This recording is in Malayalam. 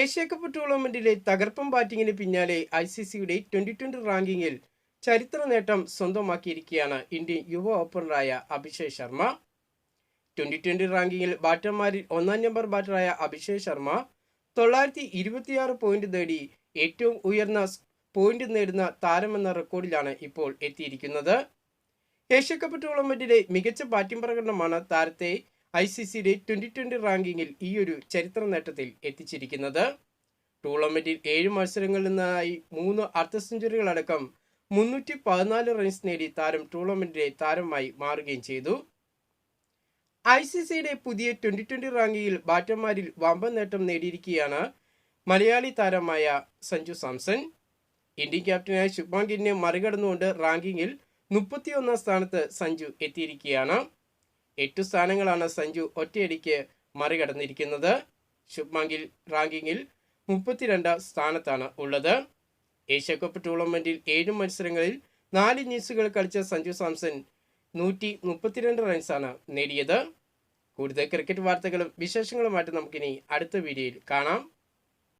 ഏഷ്യ കപ്പ് ടൂർണമെന്റിലെ തകർപ്പൻ ബാറ്റിംഗിന് പിന്നാലെ ഐ സി സിയുടെ ട്വന്റി ട്വന്റി റാങ്കിങ്ങിൽ ചരിത്ര നേട്ടം സ്വന്തമാക്കിയിരിക്കുകയാണ് ഇന്ത്യൻ യുവ ഓപ്പണറായ അഭിഷേക് ശർമ്മ. ട്വന്റി ട്വന്റി റാങ്കിങ്ങിൽ ബാറ്റർമാരിൽ ഒന്നാം നമ്പർ ബാറ്ററായ അഭിഷേക് ശർമ്മ തൊള്ളായിരത്തി ഇരുപത്തിയാറ് പോയിന്റ് നേടി ഏറ്റവും ഉയർന്ന പോയിന്റ് നേടുന്ന താരമെന്ന റെക്കോർഡിലാണ് ഇപ്പോൾ എത്തിയിരിക്കുന്നത്. ഏഷ്യ കപ്പ് ടൂർണമെന്റിലെ മികച്ച ബാറ്റിംഗ് പ്രകടനമാണ് താരത്തെ ഐ സി സിയുടെ ട്വന്റി ട്വന്റി റാങ്കിങ്ങിൽ ഈ ഒരു ചരിത്ര നേട്ടത്തിൽ എത്തിച്ചിരിക്കുന്നത്. ടൂർണമെന്റിൽ ഏഴ് മത്സരങ്ങളിൽ നിന്നായി മൂന്ന് അർദ്ധ സെഞ്ചുറികളടക്കം മുന്നൂറ്റി പതിനാല് റൺസ് നേടി താരം ടൂർണമെന്റിലെ താരമായി മാറുകയും ചെയ്തു. ഐ സി സിയുടെ പുതിയ ട്വന്റി ട്വന്റി റാങ്കിങ്ങിൽ ബാറ്റർമാരിൽ വമ്പൻ നേട്ടം നേടിയിരിക്കുകയാണ് മലയാളി താരമായ സഞ്ജു സാംസൺ. ഇന്ത്യൻ ക്യാപ്റ്റനായ ശുഭാങ്കിനെ മറികടന്നുകൊണ്ട് റാങ്കിങ്ങിൽ മുപ്പത്തിയൊന്നാം സ്ഥാനത്ത് സഞ്ജു എത്തിയിരിക്കുകയാണ്. എട്ട് സ്ഥാനങ്ങളാണ് സഞ്ജു ഒറ്റയടിക്ക് മറികടന്നിരിക്കുന്നത്. ശുഭ്മാങ്കിൽ റാങ്കിങ്ങിൽ മുപ്പത്തിരണ്ടാം സ്ഥാനത്താണ് ഉള്ളത്. ഏഷ്യാകപ്പ് ടൂർണമെന്റിൽ ഏഴ് മത്സരങ്ങളിൽ നാല് ഇന്നിങ്സുകൾ കളിച്ച സഞ്ജു സാംസൺ നൂറ്റി മുപ്പത്തിരണ്ട് റൺസാണ് നേടിയത്. കൂടുതൽ ക്രിക്കറ്റ് വാർത്തകളും വിശേഷങ്ങളുമായിട്ട് നമുക്കിനി അടുത്ത വീഡിയോയിൽ കാണാം.